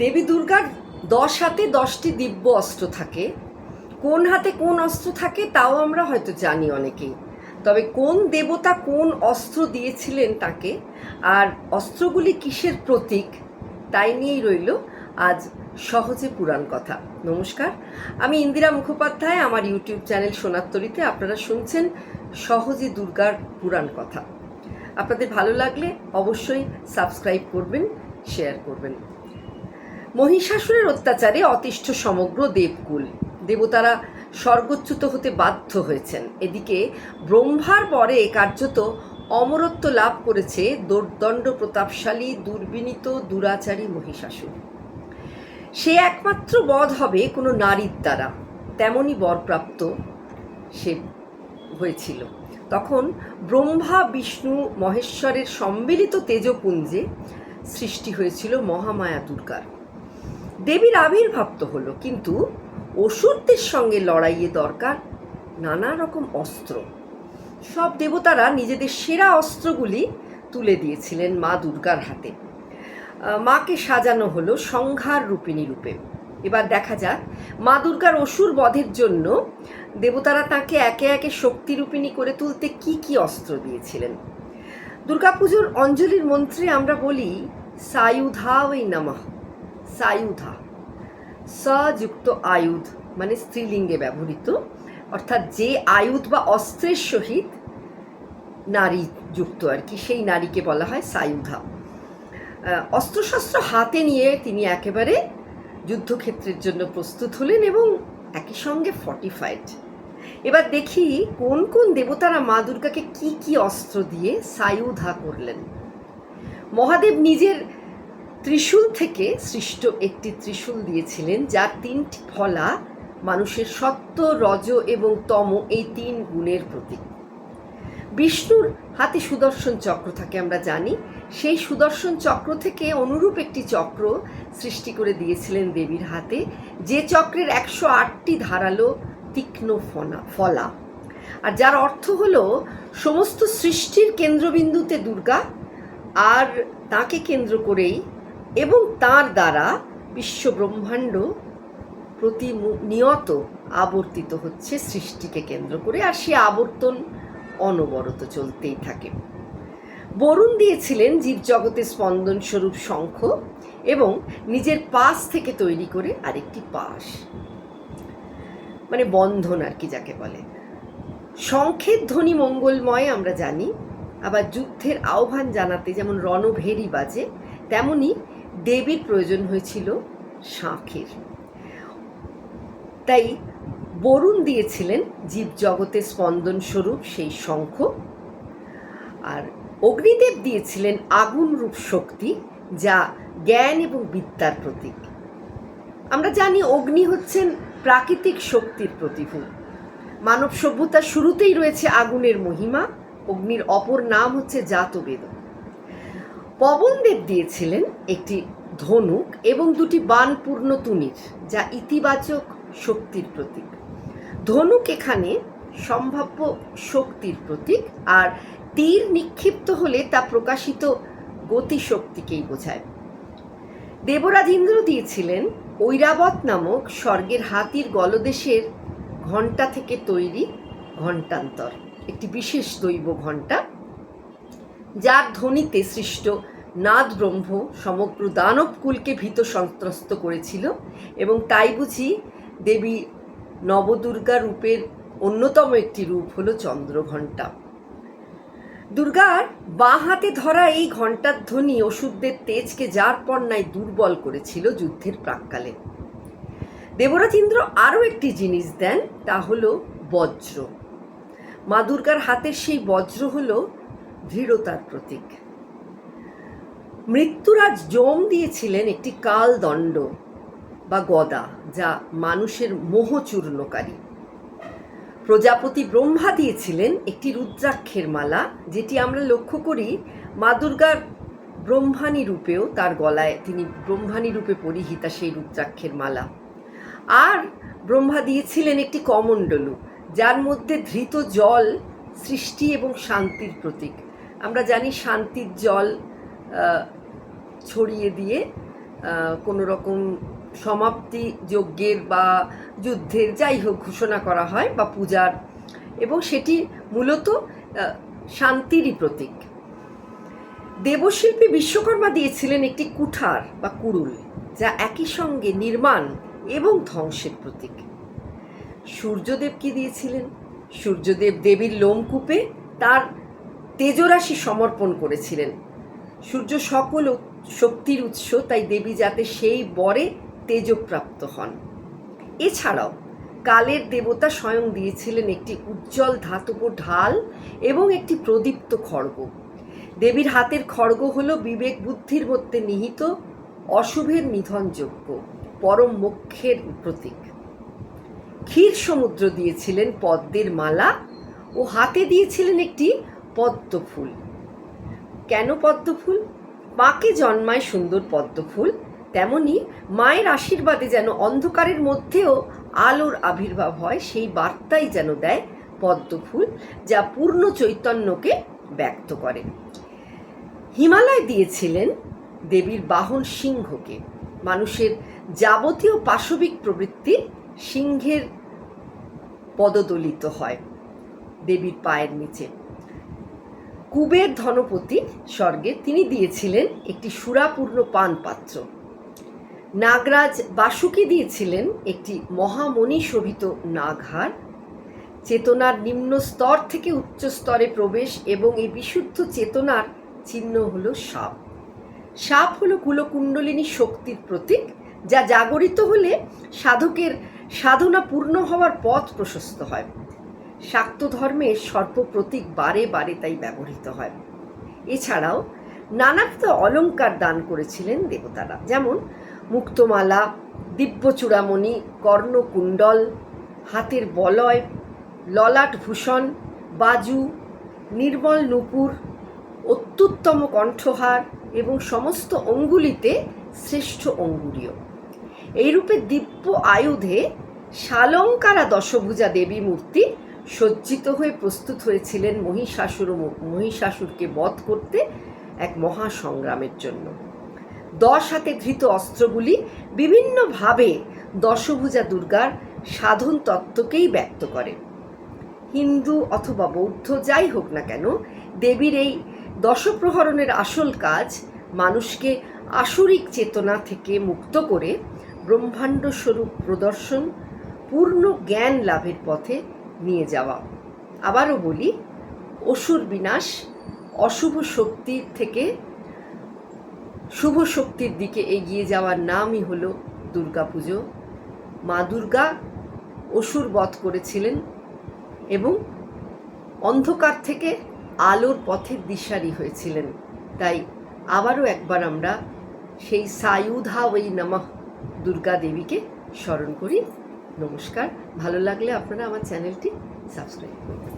দেবী দুর্গার দশ হাতে দশটি দিব্য অস্ত্র থাকে। কোন হাতে কোন অস্ত্র থাকে তাও আমরা হয়তো জানি অনেকেই। তবে কোন দেবতা কোন অস্ত্র দিয়েছিলেন তাকে আর অস্ত্রগুলি কিসের প্রতীক তাই নিয়েই রইল আজ সহজে পুরাণ কথা। নমস্কার, আমি ইন্দিরা মুখোপাধ্যায়, আমার ইউটিউব চ্যানেল সোনাত্তরীতে আপনারা শুনছেন সহজে দুর্গার পুরাণ কথা। আপনাদের ভালো লাগলে অবশ্যই সাবস্ক্রাইব করবেন, শেয়ার করবেন। মহিষাসুরের অত্যাচারে অতিষ্ঠ সমগ্র দেবকুল। দেবতারা স্বর্গচ্যুত হতে বাধ্য হয়েছেন। এদিকে ব্রহ্মার পরে কার্যত অমরত্ব লাভ করেছে দোর্দণ্ড প্রতাপশালী, দুর্বিনীত, দুরাচারী মহিষাসুর। সে একমাত্র বধ হবে কোনো নারীর দ্বারা। তেমনই বরপ্রাপ্ত সে হয়েছিল। তখন ব্রহ্মা, বিষ্ণু, মহেশ্বরের সম্মিলিত তেজপুঞ্জে সৃষ্টি হয়েছিল মহামায়া দুর্গার। দেবীর আবির্ভাব তো হলো, কিন্তু অসুরদের সঙ্গে লড়াইয়ে দরকার নানা রকম অস্ত্র। সব দেবতারা নিজেদের সেরা অস্ত্রগুলি তুলে দিয়েছিলেন মা দুর্গার হাতে। মাকে সাজানো হলো সংহার রূপিণী রূপে। এবার দেখা যাক মা দুর্গার অসুর বধের জন্য দেবতারা তাকে একে একে শক্তিরূপিণী করে তুলতে কি কি অস্ত্র দিয়েছিলেন। দুর্গাপুজোর অঞ্জলির মন্ত্রে আমরা বলি সায়ুধা ওই নামা। সায়ুধা। সযুক্ত আয়ুধ মানে স্ত্রীলিঙ্গে ব্যবহৃত, অর্থাৎ যে আয়ুধ বা অস্ত্রের সহিত নারী যুক্ত আর কি, সেই নারীকে বলা হয় সায়ুধা। অস্ত্রশস্ত্র হাতে নিয়ে তিনি একেবারে যুদ্ধক্ষেত্রের জন্য প্রস্তুত হলেন এবং একই সঙ্গে ফর্টিফাইড এবার দেখি কোন কোন দেবতারা মা দুর্গাকে কি কি অস্ত্র দিয়ে সায়ুধা করলেন। মহাদেব নিজের ত্রিশূল থেকে সৃষ্ট একটি ত্রিশূল দিয়েছিলেন, যার তিনটি ফলা মানুষের সত্য রজ এবং তম এই তিন গুণের প্রতীক। বিষ্ণুর হাতে সুদর্শন চক্র থাকে আমরা জানি। সেই সুদর্শন চক্র থেকে অনুরূপ একটি চক্র সৃষ্টি করে দিয়েছিলেন দেবীর হাতে, যে চক্রের একশো আটটি ধারালো তীক্ষ্ণ ফনা, ফলা। আর যার অর্থ হলো, সমস্ত সৃষ্টির কেন্দ্রবিন্দুতে দুর্গা, আর তাকে কেন্দ্র করেই এবং তার দ্বারা বিশ্ব ব্রহ্মাণ্ড প্রতিনিয়ত আবর্তিত হচ্ছে সৃষ্টিকে কেন্দ্র করে, আর সে আবর্তন অনবরত চলতেই থাকে। বরুণ দিয়েছিলেন জীবজগতের স্পন্দনস্বরূপ শঙ্খ এবং নিজের পাশ থেকে তৈরি করে আরেকটি পাশ। মানে বন্ধন আর কি যাকে বলে। শঙ্খের ধ্বনি মঙ্গলময় আমরা জানি, আবার যুদ্ধের আহ্বান জানাতে যেমন রণভেরি বাজে, তেমনি দেবীর প্রয়োজন হয়েছিল শাঁখের। তাই বরুণ দিয়েছিলেন জীবজগতের স্পন্দন স্বরূপ সেই শঙ্খ। আর অগ্নিদেব দিয়েছিলেন আগুন রূপ শক্তি যা জ্ঞান এবং বিদ্যার প্রতীক। আমরা জানি অগ্নি হচ্ছেন প্রাকৃতিক শক্তির প্রতিভূ। মানব সভ্যতার শুরুতেই রয়েছে আগুনের মহিমা। অগ্নির অপর নাম হচ্ছে জাতবেদ। পবনদেব দিয়েছিলেন একটি ধনুক এবং দুটি বানপূর্ণ তুমির যা ইতিবাচক শক্তির প্রতীক। ধনুক এখানে সম্ভাব্য শক্তির প্রতীক, আর তীর নিক্ষিপ্ত হলে তা প্রকাশিত গতিশক্তিকেই বোঝায়। দেবরাজ ইন্দ্র দিয়েছিলেন ঐরাবত নামক স্বর্গের হাতির গলদেশের ঘণ্টা থেকে তৈরি ঘণ্টান্তর, একটি বিশেষ দৈব ঘণ্টা, যার ধ্বনিতে সৃষ্ট নাদ ব্রহ্ম সমগ্র দানবকুলকে ভীত সন্ত্রস্ত করেছিল এবং তাই বুঝি দেবী নবদুর্গা রূপের অন্যতম একটি রূপ হলো চন্দ্রঘণ্টা। দুর্গার বাঁ হাতে ধরা এই ঘণ্টার ধ্বনি ওষুধদের তেজকে যার পণ্যায় দুর্বল করেছিল যুদ্ধের প্রাককালে। দেবরাজ ইন্দ্র আরও একটি জিনিস দেন, তা হলো বজ্র। মা দুর্গার হাতের সেই বজ্র হলো দৃঢ়তার প্রতীক। মৃত্যুরাজ জম দিয়েছিলেন একটি কালদণ্ড বা গদা যা মানুষের মোহচূর্ণকারী প্রজাপতি ব্রহ্মা দিয়েছিলেন একটি রুদ্রাক্ষের মালা, যেটি আমরা লক্ষ্য করি মা দুর্গার ব্রহ্মাণী রূপেও তার গলায়, তিনি ব্রহ্মাণী রূপে পরিহিতা সেই রুদ্রাক্ষের মালা। আর ব্রহ্মা দিয়েছিলেন একটি কমণ্ডলু, যার মধ্যে ধৃত জল, সৃষ্টি এবং শান্তির প্রতীক। আমরা জানি শান্তির জল ছড়িয়ে দিয়ে কোনো রকম সমাপ্তি যজ্ঞের বা যুদ্ধের যাই হোক ঘোষণা করা হয় বা পূজার। এবং সেটি মূলত শান্তিরই প্রতীক। দেবশিল্পী বিশ্বকর্মা দিয়েছিলেন একটি কুঠার বা কুড়ুল, যা একই সঙ্গে নির্মাণ এবং ধ্বংসের প্রতীক। সূর্যদেব কি দিয়েছিলেন? সূর্যদেব দেবীর লোমকূপে তার তেজরাশি সমর্পণ করেছিলেন। সূর্য সকল শক্তির উৎস, তাই দেবী যাতে সেই বরে তেজপ্রাপ্ত হন। এছাড়াও, কালের দেবতা স্বয়ং দিয়েছিলেন একটি উজ্জ্বল ধাতব ঢাল এবং একটি প্রদীপ্ত খড়গ। দেবীর হাতের খড়গ হল বিবেক বুদ্ধির মধ্যে নিহিত অশুভের নিধনযোগ্য, পরম মোক্ষের প্রতীক। ক্ষীর সমুদ্র দিয়েছিলেন পদ্মের মালা ও হাতে দিয়েছিলেন একটি পদ্ম ফুল কেন পদ্ম ফুল মাকে জন্মায় সুন্দর পদ্ম ফুল, তেমনি মায়ের আশীর্বাদে যেন অন্ধকারের মধ্যেও আলোর আবির্ভাব হয়, সেই বার্তাই যেন দেয় পদ্ম ফুল যা পূর্ণ চৈতন্যকে ব্যক্ত করে। হিমালয় দিয়েছিলেন দেবীর বাহন সিংহকে। মানুষের যাবতীয় পাশবিক প্রবৃত্তি সিংহের পদদলিত হয় দেবীর পায়ের নিচে। কুবের ধনপতি স্বর্গে তিনি দিয়েছিলেন একটি সুরাপূর্ণ পান পাত্র নাগরাজ বাসুকি দিয়েছিলেন একটি মহামণি শোভিত নাগহার। চেতনার নিম্ন স্তর থেকে উচ্চ স্তরে প্রবেশ এবং এই বিশুদ্ধ চেতনার চিহ্ন হলো সাপ। সাপ হলো কুলকুণ্ডলিনী শক্তির প্রতীক, যা জাগরিত হলে সাধকের সাধনা পূর্ণ হওয়ার পথ প্রশস্ত হয়। শাক্ত ধর্মের সর্প প্রতীক বারে বারে তাই ব্যবহৃত হয়। এছাড়াও নানাবিধ অলঙ্কার দান করেছিলেন দেবতারা, যেমন মুক্তমালা দিব্য চূড়ামণি কর্ণকুণ্ডল, হাতের বলয়, ললাট ভূষণ, বাজু, নির্মল নূপুর, অত্যুত্তম কণ্ঠহার এবং সমস্ত অঙ্গুলিতে শ্রেষ্ঠ অঙ্গুরীয়। এইরূপে দিব্য আয়ুধে শালঙ্কারা দশভুজা দেবী মূর্তি সজ্জিত হয়ে প্রস্তুত হয়েছিলেন মহিষাসুর মহিষাসুরকে বধ করতে এক মহা সংগ্রামের জন্য। দশ হাতে ধৃত অস্ত্রগুলি বিভিন্নভাবে দশভুজা দুর্গার সাধন তত্ত্বকেই ব্যক্ত করে। হিন্দু অথবা বৌদ্ধ যাই হোক না কেন, দেবীর এই দশপ্রহরণের আসল কাজ মানুষকে আসরিক চেতনা থেকে মুক্ত করে ব্রহ্মাণ্ড স্বরূপ প্রদর্শন, পূর্ণ জ্ঞান লাভের পথে নিয়ে যাওয়া। আবারও বলি, অসুর বিনাশ, অশুভ শক্তির থেকে শুভ শক্তির দিকে এগিয়ে যাওয়ার নামই হলো দুর্গাপুজো। মা দুর্গা অসুর বধ করেছিলেন এবং অন্ধকার থেকে আলোর পথের দিশারি হয়েছিলেন। তাই আবারও একবার আমরা সেই সায়ুধা ওই নমঃ দুর্গা দেবীকে স্মরণ করি। নমস্কার। ভালো লাগলে আপনারা আমার চ্যানেলটি সাবস্ক্রাইব করবেন।